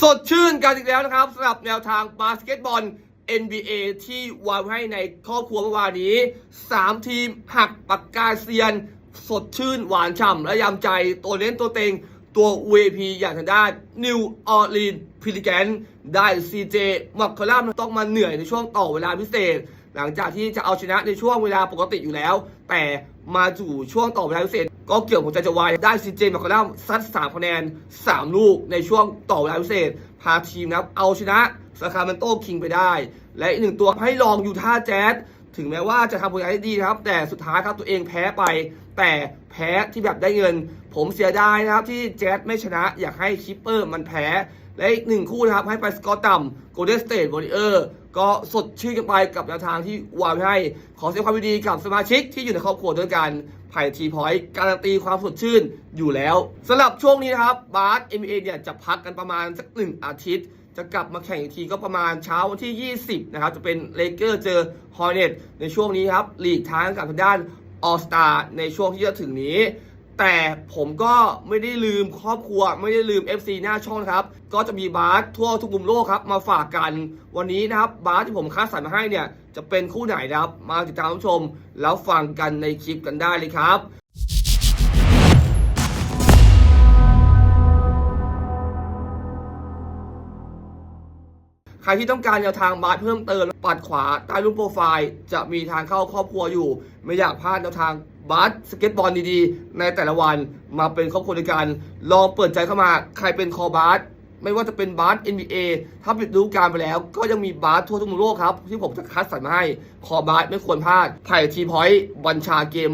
สดชื่นกันอีกแล้วนะครับสำหรับแนวทางบาสเกตบอล NBA ที่วางให้ในครอบครัวเมื่อวานนี้ 3 ทีมหักปากกาเซียน สดชื่นหวานฉ่ำและยำใจตัวเล่นตัวเต็งตัว VP อย่างทางด้านนิวออร์ลีนพิลิแกนได้ CJ มักคลามต้องมาเหนื่อยในช่วงต่อเวลาพิเศษ หลังจากที่จะเอาชนะในช่วงเวลาปกติอยู่แล้ว แต่มาจู่ช่วงต่อเวลาพิเศษ ก็เกี่ยวกับใจจะวายได้ซีเจมักคลัมซัด3คะแนน 3 ลูกในช่วงต่อเวลาพิเศษ พาทีมนะครับเอาชนะสคาเมนโตคิงไปได้ และอีกหนึ่งตัวให้ลองยูท่าแจ๊สถึงแม้ว่าจะทำผลงานได้ดีนะครับ แต่สุดท้ายครับตัวเองแพ้ไป แต่แพ้ที่แบบได้เงิน ผมเสียดายนะครับที่แจ๊สไม่ชนะอยากให้คิปเปอร์มันแพ้ และอีกหนึ่งคู่นะครับให้ไปสกอตต่ำโกลเด้นสเตทวอริเออร์ก็สดชื่นกันไปกับแนวทางที่วางไว้ให้ ขอแสดงความยินดีกับสมาชิกที่อยู่ในครอบครัวด้วยกันไผ่ทีพอยต์การันตีความสดชื่นอยู่แล้วสำหรับช่วงนี้นะครับบาสเอ็มเอเนี่ยจะพักกันประมาณสักหนึ่งอาทิตย์ จะกลับมาแข่งอีกทีก็ประมาณเช้าวันที่ 20 นะครับ จะเป็นเลเกอร์เจอฮอร์เน็ตในช่วงนี้ครับหลีกทางกับทางด้านออสตาในช่วงที่จะถึงนี้ แต่ผมก็ไม่ได้ลืมครอบครัว ไม่ได้ลืม FC หน้าช่องครับ ก็จะมีบาสทั่วทุกมุมโลกครับ มาฝากกันวันนี้นะครับบาสที่ผมคัดสรรมาให้เนี่ย จะเป็นคู่ไหนนะครับ มาติดตามชม แล้วฟังกันในคลิปกันได้เลยครับ ใครที่ต้องการแนวทางบาสเพิ่มเติมปัดขวาใต้รูปโปรไฟล์ จะมีทางเข้าครอบครัวอยู่ ไม่อยากพลาดแนวทางบาสสเก็ตบอลดีๆ ในแต่ละวันมาเป็นครอบครัวด้วยกัน ลองเปิดใจเข้ามาใครเป็นคอบาสไม่ว่าจะเป็นบาส NBA ถ้าปิดฤดูกาลไปแล้ว ก็ยังมีบาสทั่วทุกมุมโลกครับ ที่ผมจะคัดสรรมาให้ คอบาสไม่ควรพลาดไผ่ทีพอยต์บัญชาเกม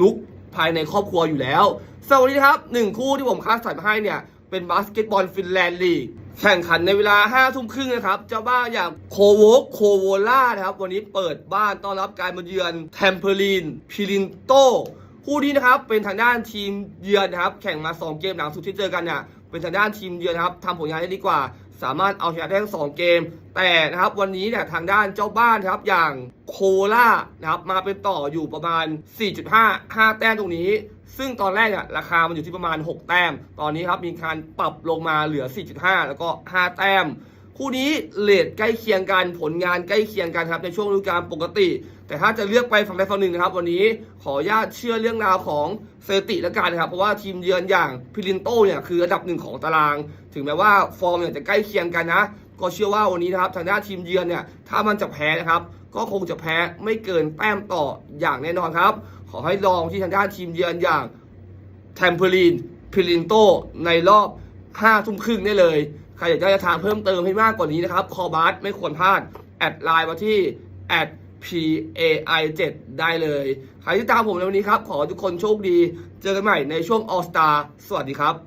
ลุกภายในครอบครัวอยู่แล้วสวัสดีครับหนึ่งคู่ที่ผมคัดสรรมาให้เนี่ย เป็นบาสเกตบอลฟินแลนด์ลีก แข่งขันในเวลา5ทุ่มครึ่งนะครับ เจ้าบ้านอย่างโคโวโคโวล่านะครับ วันนี้เปิดบ้านต้อนรับการมาเยือนแทมเพลินพิลินโตคู่นี้นะครับเป็นทางด้านทีมเยือนนะครับ แข่งมา 2 เกมหลังสุดที่เจอกันเนี่ยเป็นทางด้านทีมเยือนนะครับทำผลงานได้ดีกว่า สามารถเอาชนะได้ทั้งสองเกม แต่นะครับวันนี้เนี่ยทางด้านเจ้าบ้านครับอย่างโคล่านะครับมาเป็นต่ออยู่ประมาณ 4.5 5 แต้มตรงนี้ ซึ่งตอนแรกอะราคามันอยู่ที่ประมาณ 6 แต้ม ตอนนี้ครับมีการปรับลงมาเหลือ 4.5 แล้วก็ 5 แต้ม คู่นี้เลทใกล้เคียงกันผลงานใกล้เคียงกันครับในช่วงฤดูกาลปกติ แต่ถ้าจะเลือกไปฝั่งใดฝั่งหนึ่งนะครับ วันนี้ขออนุญาตเชื่อเรื่องราวของเซติแล้วกันนะครับ เพราะว่าทีมเยือนอย่างพิลินโตเนี่ยคืออันดับหนึ่งของตาราง ถึงแม้ว่าฟอร์มเนี่ยจะใกล้เคียงกันนะ ก็เชื่อว่าวันนี้นะครับทางด้านทีมเยือนเนี่ยถ้ามันจะแพ้นะครับ ก็คงจะแพ้ไม่เกินแต้มต่ออย่างแน่นอนครับ ขอให้ลองที่ทางด้านทีมเยือนอย่างแทมเพลีนพิลินโตในรอบ5ทุ่มครึ่งได้เลยใครอยากได้ทางเพิ่มเติมให้มากกว่านี้นะครับ คอบาสไม่ควรพลาด แอดไลน์มาที่ at pai 7 ได้เลยใครที่ตามผมในวันนี้ครับ ขอทุกคนโชคดี เจอกันใหม่ในช่วง All Star สวัสดีครับ